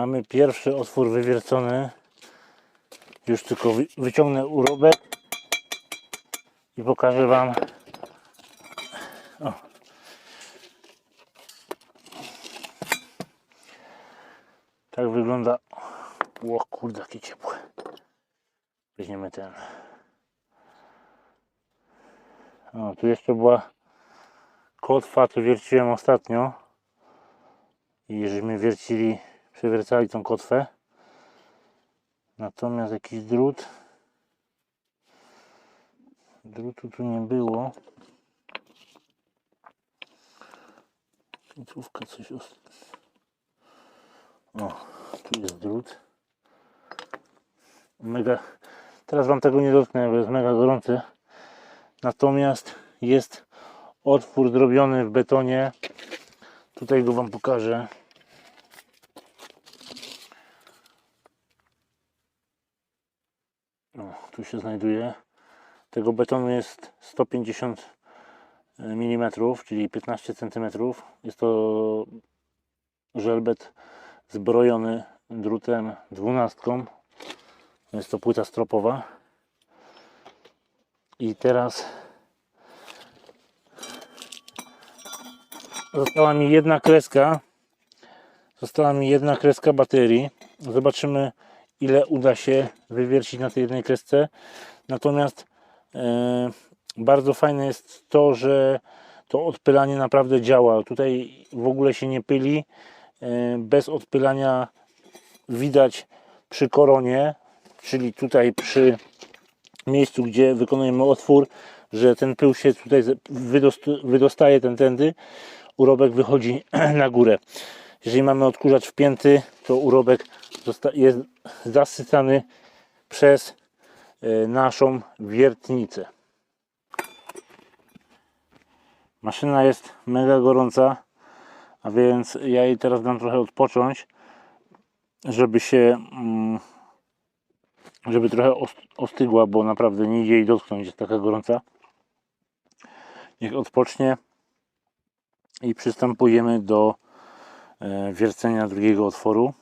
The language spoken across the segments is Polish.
Mamy pierwszy otwór wywiercony. Już tylko wy- wyciągnę urobek i pokażę Wam. O. Tak wygląda. O kurde, jakie ciepłe. Weźmiemy ten. O, tu jeszcze była kotwa, co wierciłem ostatnio. I żeśmy wiercili przewracali tą kotwę. Natomiast jakiś drut. Drutu tu nie było. Końcówka coś os... O, tu jest drut. Mega. Teraz wam tego nie dotknę, bo jest mega gorący. Natomiast jest otwór zrobiony w betonie. Tutaj go wam pokażę. O, tu się znajduje. Tego betonu jest 150 mm, czyli 15 cm. Jest to żelbet zbrojony drutem 12. Jest to płyta stropowa. I teraz została mi jedna kreska. Została mi jedna kreska baterii. Zobaczymy ile uda się wywiercić na tej jednej kresce. Natomiast e, bardzo fajne jest to, że to odpylanie naprawdę działa. Tutaj w ogóle się nie pyli. E, bez odpylania widać przy koronie, czyli tutaj przy miejscu, gdzie wykonujemy otwór, że ten pył się tutaj wydost- wydostaje ten tędy, urobek wychodzi na górę. Jeżeli mamy odkurzacz wpięty, to urobek jest zasycany przez e, naszą wiertnicę. Maszyna jest mega gorąca, a więc ja jej teraz dam trochę odpocząć, żeby się mm, żeby trochę os- ostygła, bo naprawdę nie idzie jej dotknąć, jest taka gorąca. Niech odpocznie i przystępujemy do wiercenia drugiego otworu.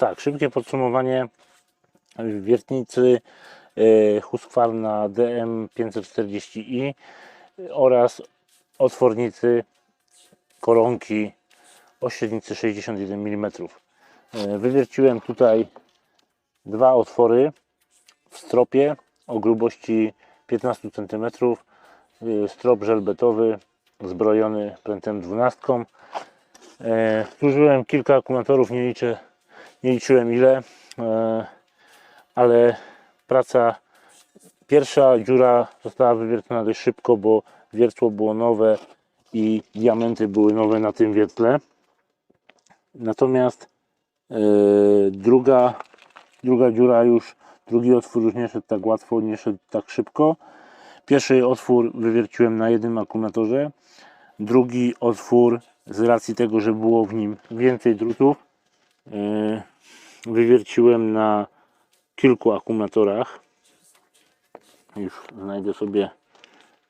Tak, szybkie podsumowanie wiertnicy e, Husqvarna DM540i oraz otwornicy koronki o średnicy 61 mm. E, Wywierciłem tutaj dwa otwory w stropie o grubości 15 cm. E, Strop żelbetowy zbrojony prętem 12. E, Zużyłem kilka akumulatorów, nie, liczę, nie liczyłem ile, e, ale praca, pierwsza dziura została wywiercona dość szybko, bo wiertło było nowe i diamenty były nowe na tym wiertle. Natomiast e, druga, druga dziura już, drugi otwór już nie szedł tak łatwo, nie szedł tak szybko. Pierwszy otwór wywierciłem na jednym akumulatorze, drugi otwór z racji tego, że było w nim więcej drutów, wywierciłem na kilku akumulatorach. Już znajdę sobie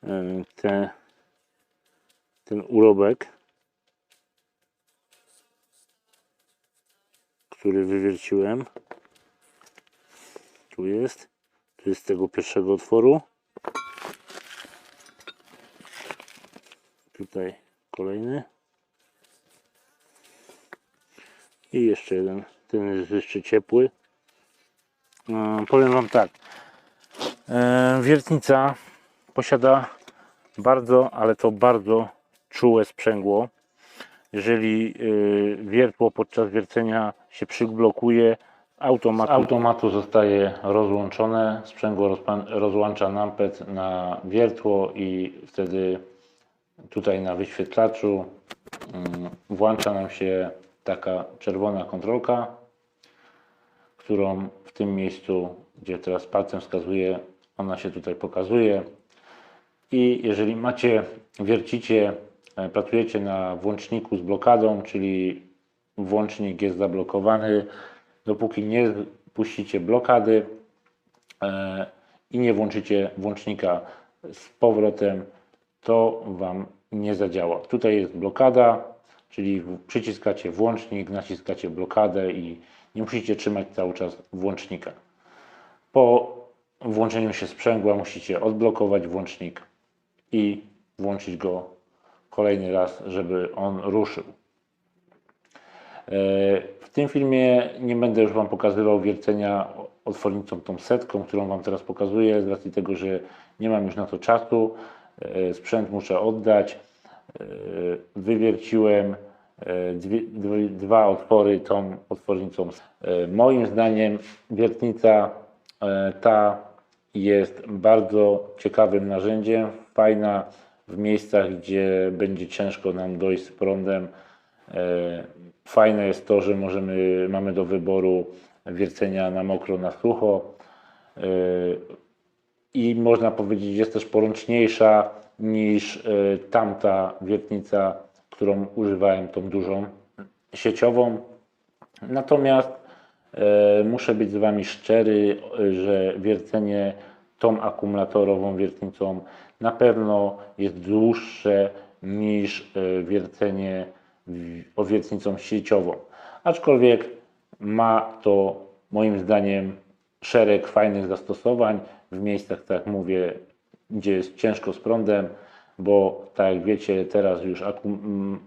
e, te, ten urobek, który wywierciłem. Tu jest. Tu jest tego pierwszego otworu. Tutaj kolejny. I jeszcze jeden. Ten jest jeszcze ciepły. E, powiem Wam tak. E, wiertnica posiada bardzo, ale to bardzo czułe sprzęgło. Jeżeli y, wiertło podczas wiercenia się przyblokuje, automat, z automatu zostaje rozłączone. Sprzęgło rozłącza nampet na wiertło i wtedy tutaj na wyświetlaczu mm, włącza nam się taka czerwona kontrolka, którą w tym miejscu, gdzie teraz palcem wskazuję, ona się tutaj pokazuje. I jeżeli macie, wiercicie, e, pracujecie na włączniku z blokadą, czyli włącznik jest zablokowany, dopóki nie puścicie blokady e, i nie włączycie włącznika z powrotem, to Wam nie zadziała. Tutaj jest blokada, czyli przyciskacie włącznik, naciskacie blokadę i nie musicie trzymać cały czas włącznika. Po włączeniu się sprzęgła musicie odblokować włącznik i włączyć go kolejny raz, żeby on ruszył. E, W tym filmie nie będę już Wam pokazywał wiercenia otwornicą tą setką, którą Wam teraz pokazuję, z racji tego, że nie mam już na to czasu. E, Sprzęt muszę oddać. E, Wywierciłem e, dwie, dwa otwory tą otwornicą. E, Moim zdaniem wiertnica ta jest bardzo ciekawym narzędziem, fajna w miejscach, gdzie będzie ciężko nam dojść z prądem. Fajne jest to, że możemy, mamy do wyboru wiercenia na mokro, na sucho i można powiedzieć jest też poręczniejsza niż e, tamta wiertnica, którą używałem, tą dużą sieciową. Natomiast e, muszę być z Wami szczery, e, że wiercenie tą akumulatorową wiertnicą na pewno jest dłuższe niż wiercenie o wiertnicą sieciową. Aczkolwiek ma to moim zdaniem szereg fajnych zastosowań w miejscach, tak jak mówię, gdzie jest ciężko z prądem, bo tak jak wiecie, teraz już mm,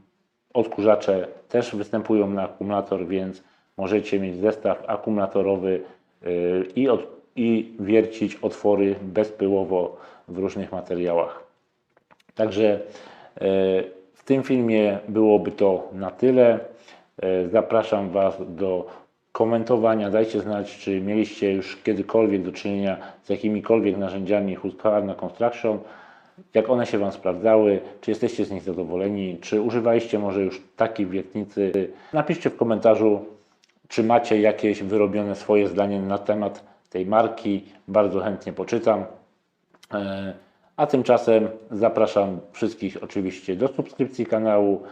odkurzacze też występują na akumulator, więc możecie mieć zestaw akumulatorowy yy, i, od, i wiercić otwory bezpyłowo w różnych materiałach. Także e, w tym filmie byłoby to na tyle. E, Zapraszam Was do komentowania. Dajcie znać, czy mieliście już kiedykolwiek do czynienia z jakimikolwiek narzędziami Husqvarna Construction, jak one się Wam sprawdzały, czy jesteście z nich zadowoleni, czy używaliście może już takiej wiertnicy. Napiszcie w komentarzu, czy macie jakieś wyrobione swoje zdanie na temat tej marki. Bardzo chętnie poczytam. E, A tymczasem zapraszam wszystkich oczywiście do subskrypcji kanału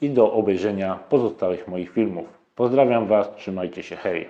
i do obejrzenia pozostałych moich filmów. Pozdrawiam Was, trzymajcie się, hej!